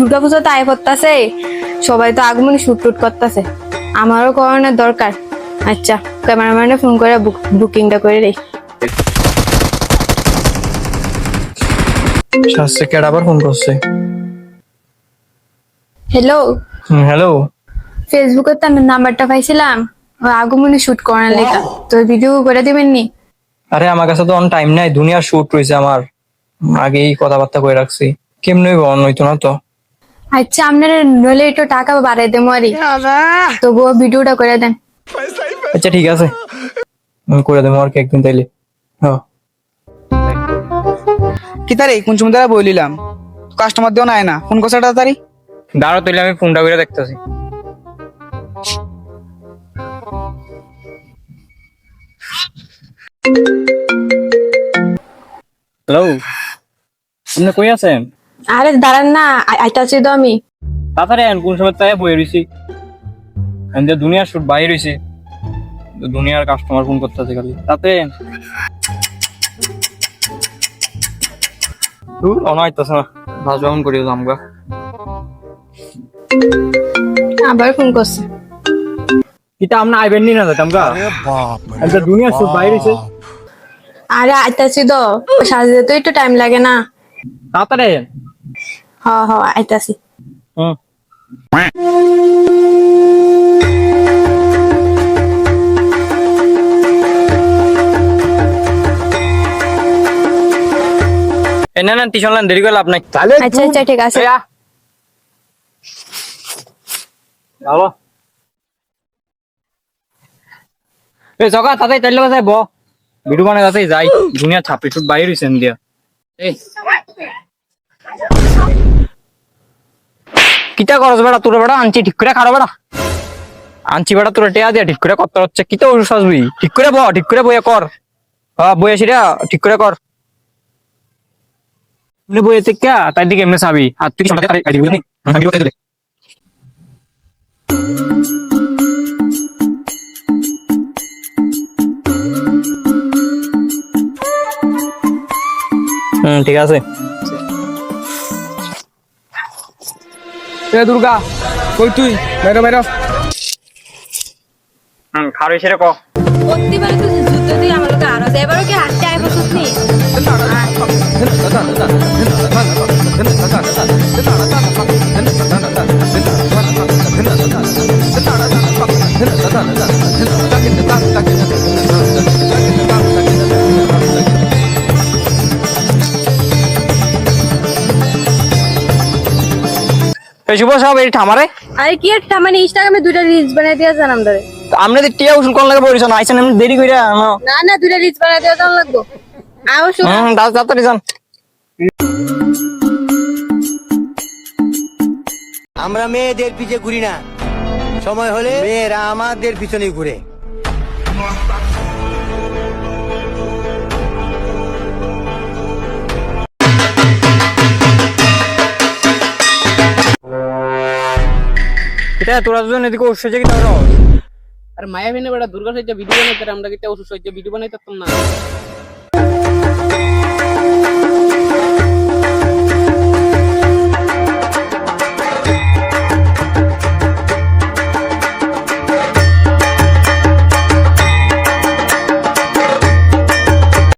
দুর্গা পুজো তো আয় পড়তাছে সবাই তো আগমনে শুট টুট করতেছে। আমারও করানোর দরকার। আচ্ছা ক্যামেরাম্যানে ফোন করে বুকিংটা করে রে শাস্ত্রে কেডা আবার ফোন করছে? হ্যালো হ্যালো ফেসবুকে তো নাম্বারটা পাইছিলাম। ওই আগমনে শুট করার লেখা তো ভিডিও করে দিবেন নি আরে আমার কাছে তো অন টাইম নাই। দুনিয়ার শুট রয়েছে আমার। আগেই কথাবার্তা করে রাখছি। কেমনি অন হইতো না তো। আচ্ছা আপনারা নলে একটু টাকা বাড়াই দেবো আরে তবুও ভিডিওটা করে দেন। আচ্ছা ঠিক আছে। আমি করে দেবো আর কি একদিন তাইলে। হ্যাঁ। কি তারি? কোন সময় বলিলাম কাস্টমার দিও নাই না। ফোন করছে তাড়াতাড়ি দাঁড়া তাইলে আমি ফোনটা করে দেখতেছি। হ্যালো আপনি কই আছেন? আরে দাঁড়ান না আইতাছি তো আমি। তাড়াতাড়ি আন কোন সময় তাই বই রইছি। আমি যে দুনিয়ার শুট বাইরে রইছে দুনিয়ার কাস্টমার ফোন করতেছে খালি। তাতে দূর অনাইতেছে না। ভাজ বামন করিও আমগা আবার ফোন করছে। কিতা আমরা আইবেন নি না আমগা আমি তো দুনিয়ার শুট বাইরে রইছে আরে আইতাছি তো সাজতে তো একটু টাইম লাগে না। তাড়াতাড়ি আন হ হ আইতাছি। হুম এ না না টিউশন লাইন দেরি করে লাভ নাই। আচ্ছা আচ্ছা ঠিক আছে। ভালো এ জগা তাতে তাইলে যাই ব। ভিডিও বানাই যাতে যাই। দুনিয়া ছাপি শুট বাইরে হইছে দিয়া এই। কিটা করছ বেড়া? তোর বেড়া আনছি ঠিক করে খারাপ বেড়া। আনছি বেড়া তোর টেয়া দিয়া ঠিক করে করতে হচ্ছে কিটা ওষুধ সাজবি? ঠিক করে ব ঠিক করে বইয়া কর। হ্যাঁ বই আসি রে ঠিক করে কর। এমনি বইয়ে থেকে তাই দিকে এমনি চাবি। আর তুই ঠিক আছে। এ দুর্গা কই তুই? বেরো বেরো হুম খারো সেরে ক প্রতিবার তো জুতো দিয়ে আমার লোকে আরও এবারও কি হাঁটতে এই শুভ সব এই ঠামারে আরে কি মানে ইনস্টাগ্রামে দুইটা রিলস বানাই দিয়ে জানাম ধরে। আমরা যে টিয়া উসুল কোন লাগে বলিছ না আইছেন এমনি দেরি কইরা হ্যাঁ। না না দুইটা রিলস বানাই দিয়ে লাগবো। আও শুন হুম দাস তাড়াতাড়ি যান। আমরা মেয়েদের পিছে ঘুরি না। সময় হলে মেয়েরা আমাদের পিছনে ঘুরে। এটা তোরা দুজন এদিকে উঠছে কি তোর আর মায়া ভিনে বেড়া দুর্গা সজ্জা ভিডিও বানাইতে আমরা কিটা ওষুধ সজ্জা ভিডিও বানাইতাম না।